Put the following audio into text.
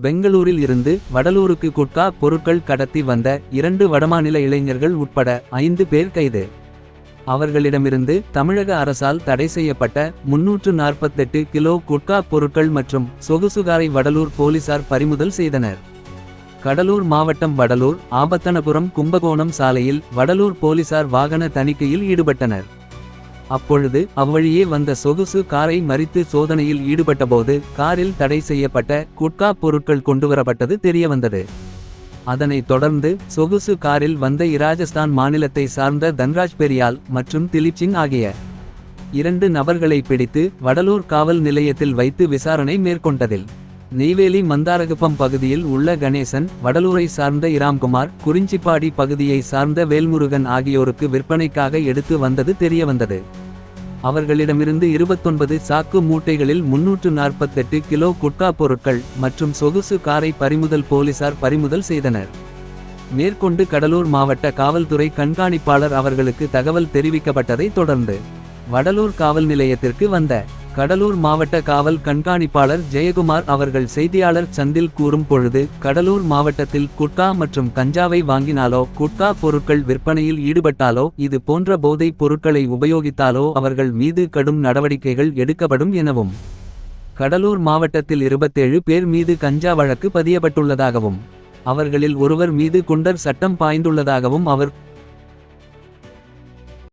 பெங்களூரில் இருந்து வடலூருக்கு குட்கா பொருட்கள் கடத்தி வந்த இரண்டு வடமாநில இளைஞர்கள் உட்பட ஐந்து பேர் கைது. அவர்களிடமிருந்து தமிழக அரசால் தடை செய்யப்பட்ட முன்னூற்று நாற்பத்தெட்டு கிலோ குட்கா பொருட்கள் மற்றும் சொகுசுகாரை வடலூர் போலீசார் பறிமுதல் செய்தனர். கடலூர் மாவட்டம் வடலூர் ஆபத்தனபுரம் கும்பகோணம் சாலையில் வடலூர் போலீசார் வாகன தணிக்கையில் ஈடுபட்டனர். அப்பொழுது அவ்வழியே வந்த சொகுசு காரை மறித்து சோதனையில் ஈடுபட்டபோது காரில் தடை செய்யப்பட்ட குட்கா பொருட்கள் கொண்டுவரப்பட்டது தெரியவந்தது. அதனைத் தொடர்ந்து சொகுசு காரில் வந்த இராஜஸ்தான் மாநிலத்தை சார்ந்த தன்ராஜ் பெரியால் மற்றும் திலீப் சிங் ஆகிய இரண்டு நபர்களை பிடித்து வடலூர் காவல் நிலையத்தில் வைத்து விசாரணை மேற்கொண்டதில் நெய்வேலி மந்தாரகுப்பம் பகுதியில் உள்ள கணேசன் வடலூரை சார்ந்த இராம்குமார் குறிஞ்சிப்பாடி பகுதியை சார்ந்த வேல்முருகன் ஆகியோருக்கு விற்பனைக்காக எடுத்து வந்தது தெரியவந்தது. அவர்களிடமிருந்து இருபத்தொன்பது சாக்கு மூட்டைகளில் முன்னூற்று நாற்பத்தெட்டு கிலோ குட்கா பொருட்கள் மற்றும் சொகுசு காரை பறிமுதல் போலீசார் பறிமுதல் செய்தனர். மேற்கொண்டு கடலூர் மாவட்ட காவல்துறை கண்காணிப்பாளர் அவர்களுக்கு தகவல் தெரிவிக்கப்பட்டதை தொடர்ந்து வடலூர் காவல் நிலையத்திற்கு வந்த கடலூர் மாவட்ட காவல் கண்காணிப்பாளர் ஜெயக்குமார் அவர்கள் செய்தியாளர் சந்தில் கூறும் பொழுது கடலூர் மாவட்டத்தில் குட்கா மற்றும் கஞ்சாவை வாங்கினாலோ குட்கா பொருட்கள் விற்பனையில் ஈடுபட்டாலோ இது போன்ற போதைப் பொருட்களை உபயோகித்தாலோ அவர்கள் மீது கடும் நடவடிக்கைகள் எடுக்கப்படும் எனவும் கடலூர் மாவட்டத்தில் இருபத்தேழு பேர் மீது கஞ்சா வழக்கு பதியப்பட்டுள்ளதாகவும் அவர்களில் ஒருவர் மீது குண்டர் சட்டம் பாய்ந்துள்ளதாகவும் அவர்